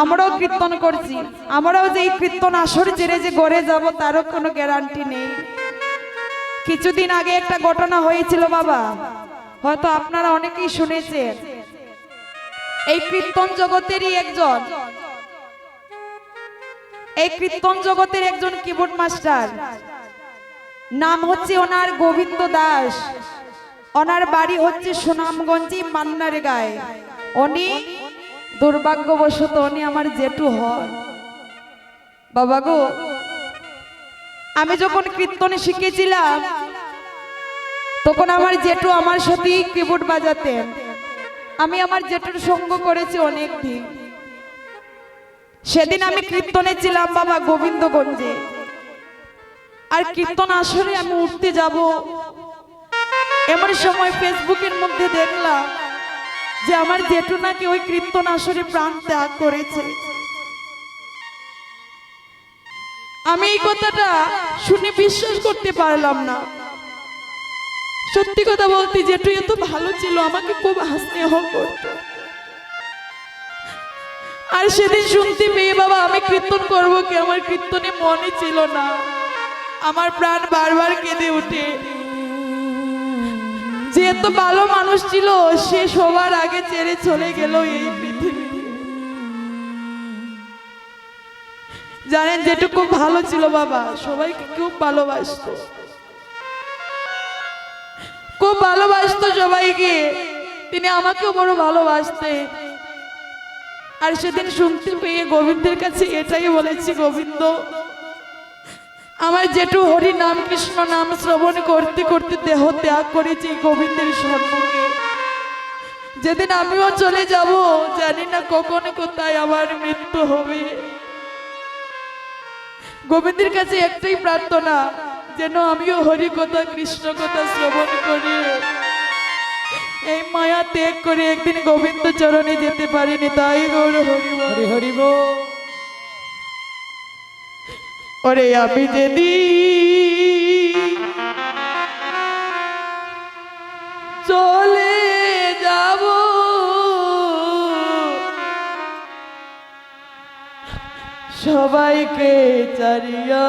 আমরাও কীর্তন করছি। আমরাও যে এই কীর্তন আসর জেরে যে গড়ে যাব, তারও কোনো গ্যারান্টি নেই। কিছুদিন আগে একটা ঘটনা হয়েছিল বাবা, হয়তো আপনারা অনেকেই শুনেছেন। এই কীর্তন জগতেরই একজন। এই কীর্তন জগতের একজন কিবোর্ড মাস্টার নাম হচ্ছে ওনার গোবিন্দ দাস। ওনার বাড়ি হচ্ছে সুনামগঞ্জি মান্নার গায়ে উনি দুর্ভাগ্যবশত উনি আমার জেঠু হন। বাবা গো, আমি যখন কীর্তনে শিখেছিলাম, তখন আমার জেঠু আমার সাথেই কিবোর্ড বাজাতেন। আমি আমার জেঠুর সঙ্গ করেছি অনেক দিন সেদিন আমি কীর্তনে ছিলাম বাবা গোবিন্দগঞ্জে। আর কীর্তন আসরে আমি উঠতে যাব, এমন সময় ফেসবুকের মধ্যে দেখলাম যে আমার জেঠু নাকি ওই কীর্তন আসরে প্রাণ ত্যাগ করেছে। আমি এই কথাটা শুনে বিশ্বাস করতে পারলাম না। সত্যি কথা বলতে জেঠু এত ভালো ছিল, আমাকে খুব স্নেহ করত। আর সেদিন শুনতে পেয়ে বাবা, আমি কীর্তন করব কি? আমার কীর্তনে মনে ছিল না। আমার প্রাণ বারবার কেঁদে ওঠে। যে এত ভালো মানুষ ছিল, সে সবার আগে ছেড়ে চলে গেল এই পৃথিবী। জানেন, যেটুকু ভালো ছিল বাবা, সবাইকে খুব ভালোবাসতো। খুব ভালোবাসতো সবাইকে। তিনি আমাকেও বড় ভালোবাসতেন। আর সেদিন শুনতে পেয়ে গোবিন্দের কাছে এটাই বলেছি, গোবিন্দ আমার জেঠু হরি নাম কৃষ্ণ নাম শ্রবণ করতে করতে দেহ ত্যাগ করেছি গোবিন্দের সম্মুখে যেদিন আমিও চলে যাব, জানি না কখন কোথায় আমার মৃত্যু হবে গোবিন্দের কাছে একটাই প্রার্থনা, যেন আমিও হরি কথা, কৃষ্ণ কথা শ্রবণ করি এই মায়া ত্যাগ করে একদিন গোবিন্দ চরণে যেতে পারিনি, তাই গৌর হরি। হরি হরি বল। ওরে আমি যদি চলে যাব সবাইকে চারিয়া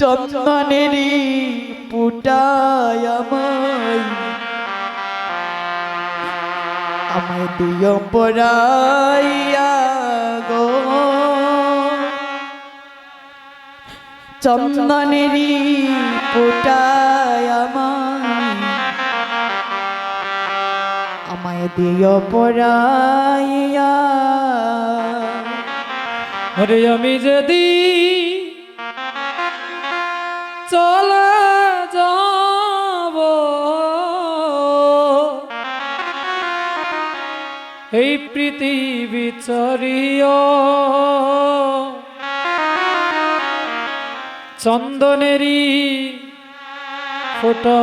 চন্দনেরই পুটায় আমায় আমায় দিও পড়াইয়া গো। চন্দনেরই পুটায় আমায়। দিও পড়াইয়া। হরে আমি যদি পৃথিবী চরিয় চন্দনেরই ফোটো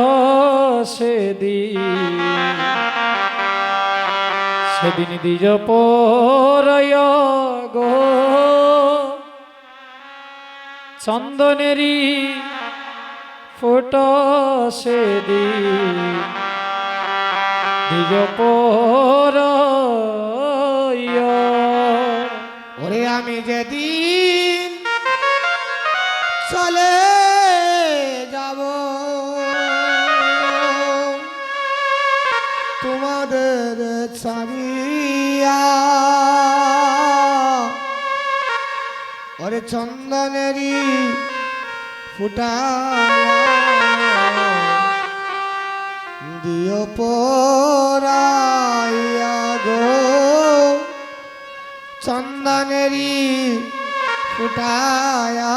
সেদিন সেদিন দিজ পরয় গো। চন্দনেরই ফোটো সেদিন দিজ পরয় আমি যেদিন চলে যাব তোমাদের ছাড়িয়া ওরে চন্দনেরই ফুটা দিও পরাইয়া গো। চন্দনেরই ফুটায়া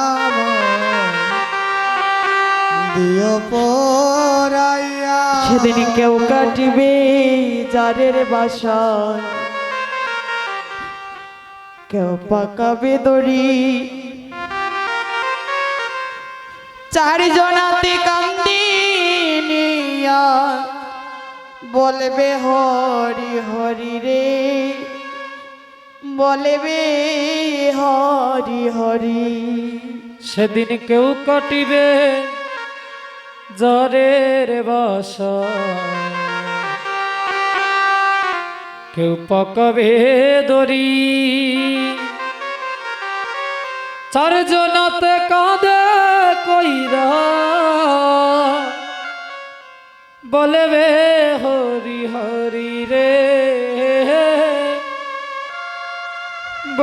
দিও পরাইয়া। সেদিন কেউ কাটিবে যারের বাসায়। কেউ পাকাবে দড়ি। চারজনাতে কান্দি নিয়া বলবে হরি হরি রে। বলবে হরি হরি। সেদিন কেউ কাটিবে জরের বাসা। কেউ পকবে দরি চারজনতে কাঁদে কইরা। বলবে হরি হরি।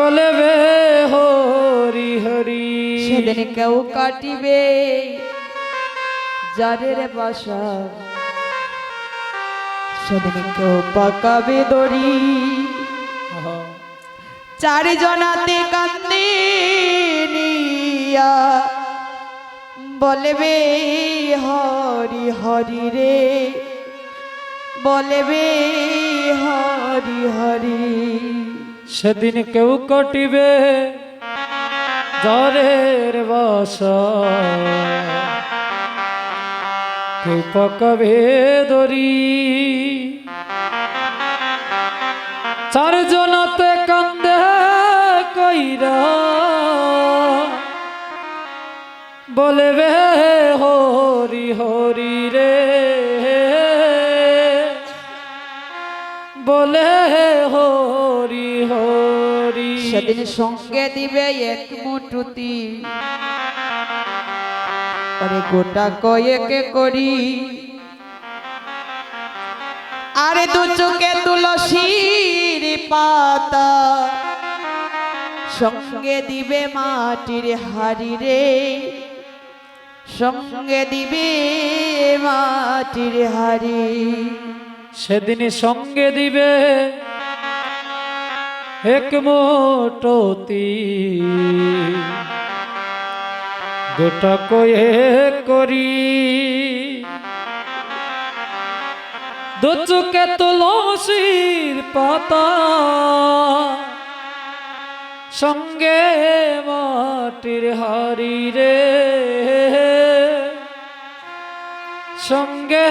বলবে হরি হরি। সেদিন কেউ কাটিবে যাদের বাসা। সেদিন কেউ পাকাবে দড়ি। চারিজনাতে কান্দে নিয়া। বলবে হরি হরি রে। বলবে হরি হরি। সেদিন কেউ কটিবে জ্বরের বাসা। কেউ পকবে দরি চারজনতে কান্দে কইরা। বলবে হরি হরি রে। বলে হরি হরি হরি। সেদিন সঙ্গে দিবে এক মুঠুতি। আরে গোটা কয়েকে করি। আরে দু চোখে তুলসীর পাতা। সঙ্গে দিবে মাটির হাড়ি রে। সঙ্গে দিবে মাটির হাড়ি। সেদিন সঙ্গে দিবে এক মোটতি গোটা কয়ে করি। দুচুকে তুলসীর পাতা। সঙ্গে মাটির হারি রে। সঙ্গে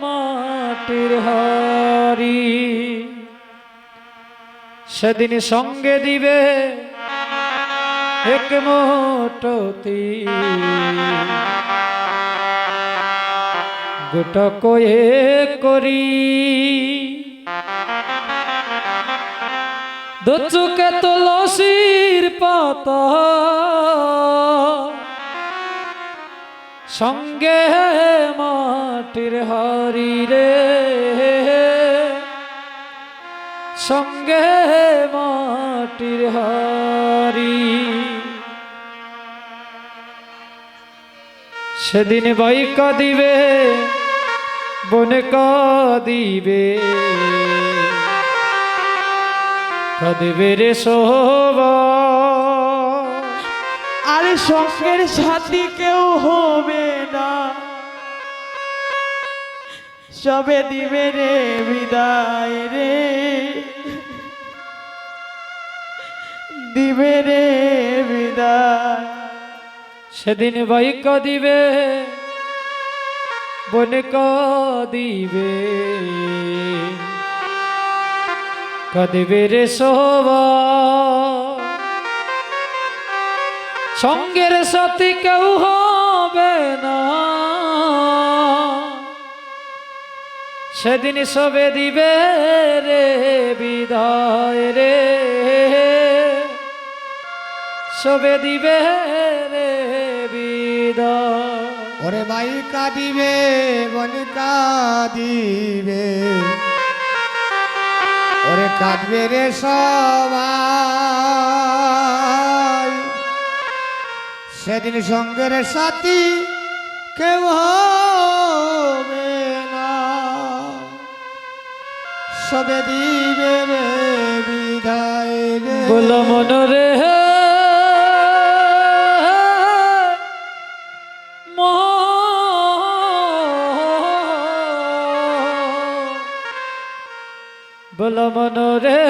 মাটির হারি সেদিন সঙ্গে দিবে এক মোটতি গোটা কয়ে করি দুচুকে তুলসীর পাতা সঙ্গে মাটির হারি রে সঙ্গে মাটির হারি সেদিন বাইকা দিবে বনে কাঁদিবে। কাঁদিবে রে সোবা আরে সঙ্গের সাথী কেউ হবে না। সবে দিবে রে বিদায় রে। দিবে রে বিদায়। সেদিন বাইকা দিবে বনে কাঁদিবে কাঁদিবে রে সোবা সঙ্গের সাথী কেউ হবে না। সেদিন সবে দিবে রে বিদায় রে। সবে দিবে রে বিদায়। ওরে ভাই কাঁদিবে বন কাঁদিবে। ওরে কাঁদবে রে সবাই। সেদিন সঙ্গের সাথী কেউ হবে না। সবে দিবে রে বিদায় রে। বল মনরে মনরে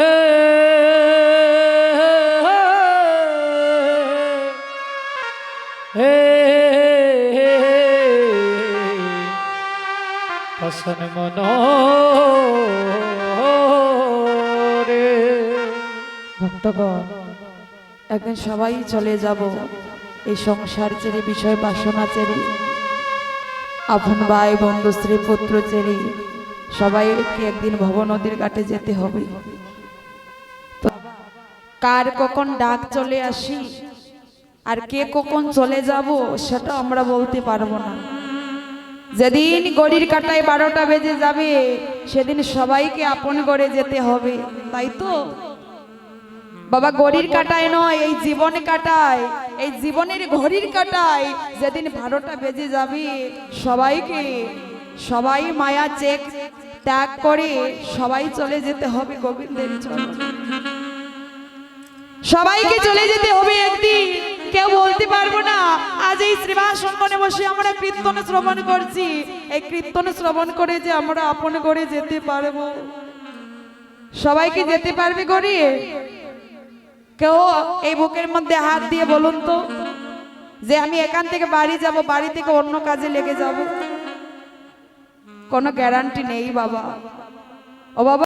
হে পসন মনো রে। ভক্তগণ, একদিন সবাই চলে যাব এই সংসার ছেড়ে বিষয় বাসনা ছেড়ে আপন ভাই, বন্ধু, স্ত্রী, পুত্র চেরি সবাইকে একদিন ভব নদীর ঘাটে যেতে হবে। কার কখন ডাক চলে আসি আর কে কখন চলে যাব সেটা আমরা বলতে পারব না। যেদিন গড়ির কাটায় বারোটা বেজে যাবে, সেদিন সবাইকে আপন করে যেতে হবে, তাই তো? বাবা ঘড়ির কাটায় নয়, এই জীবন কাটায়, এই জীবনের ঘড়ির কাটায় যেদিন বারোটা বেজে যাবে, সবাইকে, সবাই মায়া চেক ত্যাগ করে সবাই চলে যেতে হবে গোবিন্দের সবাইকে চলে যেতে হবে একদিন। কেউ বলতে পারব না, আজ এই শ্রীবাস বসে আমরা কীর্তন শ্রবণ করছি। এই কীর্তন শ্রবণ করে যে আমরা আপন করে যেতে পারব। সবাইকে যেতে পারবে গড়িয়ে কেউ এই বুকের মধ্যে হাত দিয়ে বলুন তো, যে আমি এখান থেকে বাড়ি যাব, বাড়ি থেকে অন্য কাজে লেগে যাব। কোনো গ্যারান্টি নেই বাবা। ও বাবা